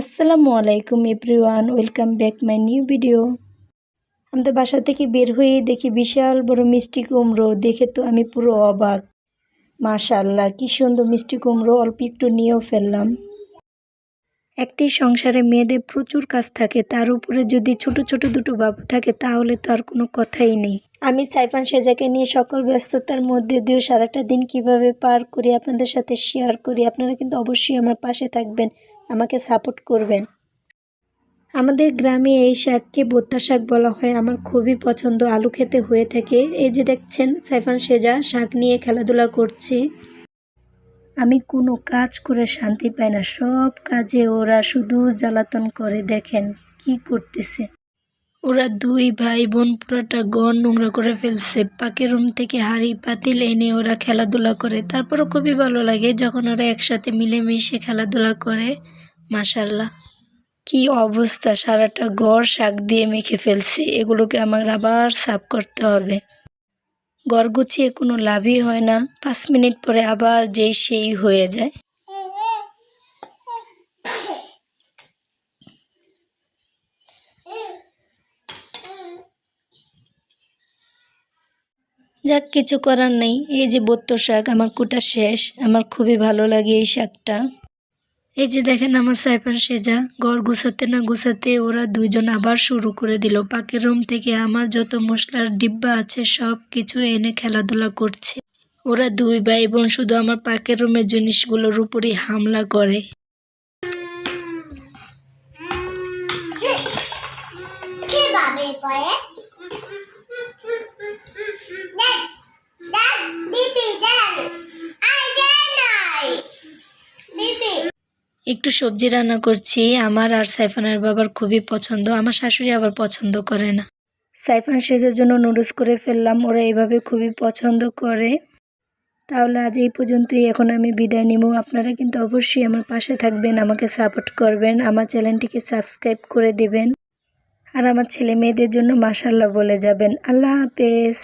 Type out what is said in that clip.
আসসালামু আলাইকুম everyone, welcome back my new video. আমাদের বাসা থেকে বের হয়ে দেখি বিশাল বড় মিষ্টি কুমড়ো, দেখে তো আমি পুরো অবাক। মাশাল্লাহ কি সুন্দর মিষ্টি কুমড়ো, অল্প একটু নিয়েও ফেললাম। একটি সংসারে মেয়েদের প্রচুর কাজ থাকে, তার উপরে যদি ছোট ছোট দুটো বাবু থাকে, তাহলে তো আর কোনো কথাই নেই। আমি সাইফান সেজাকে নিয়ে সকল ব্যস্ততার মধ্যে দিয়েও সারাটা দিন কীভাবে পার করি আপনাদের সাথে শেয়ার করি, আপনারা কিন্তু অবশ্যই আমার পাশে থাকবেন, আমাকে সাপোর্ট করবেন। আমাদের গ্রামে এই শাককে বোত্তা শাক বলা হয়, আমার খুবই পছন্দ, আলু খেতে হয়ে থাকে। এই যে দেখছেন, সাইফান সেজা শাক নিয়ে খেলাধুলা করছে। আমি কোনো কাজ করে শান্তি পাই না। সব কাজে ওরা শুধু জ্বালাতন করে, দেখেন কি করতেছে। ওরা দুই ভাই বোন পুরোটা গন নোংরা করে ফেলছে। পাকের রুম থেকে হাড়ি, পাতিল এনে ওরা খেলাধুলা করে। তারপরও খুবই ভালো লাগে যখন ওরা একসাথে মিলেমিশে খেলাধুলা করে মাশাল্লাহ কি অবস্থা, সারাটা ঘর শাক দিয়ে মেখে ফেলছে। এগুলোকে আমার আবার সাফ করতে হবে। ঘর গুছিয়ে কোনো লাভই হয় না। পাঁচ মিনিট পরে আবার যেই সেই হয়ে যায়। যাক, কিছু করার নেই। এই যে বত্ত শাক, আমার কুটা শেষ। আমার খুবই ভালো লাগে এই শাকটা। এই যে দেখেন আমার সাইফান সেজা, ঘর গুছাতে না গুছাতে ওরা দুইজন আবার শুরু করে দিল। পাকের রুম থেকে আমার যত মশলার ডিব্বা আছে সব কিছু এনে খেলাধুলা করছে। ওরা দুই ভাই বোন শুধু আমার পাকের রুমের জিনিসগুলোর উপরই হামলা করে। কীভাবে একটু সবজি রান্না করছি। আমার আর সাইফানের বাবার খুবই পছন্দ। আমার শাশুড়ি আবার পছন্দ করে না। সাইফান সেজের জন্য নুডলস করে ফেললাম। ওরা এভাবে খুবই পছন্দ করে। তাহলে আজ এই পর্যন্তই। এখন আমি বিদায় নিব। আপনারা কিন্তু অবশ্যই আমার পাশে থাকবেন, আমাকে সাপোর্ট করবেন, আমার চ্যানেলটিকে সাবস্ক্রাইব করে দেবেন, আর আমার ছেলে মেয়েদের জন্য মাসাল্লাহ বলে যাবেন। আল্লাহ হাফেজ।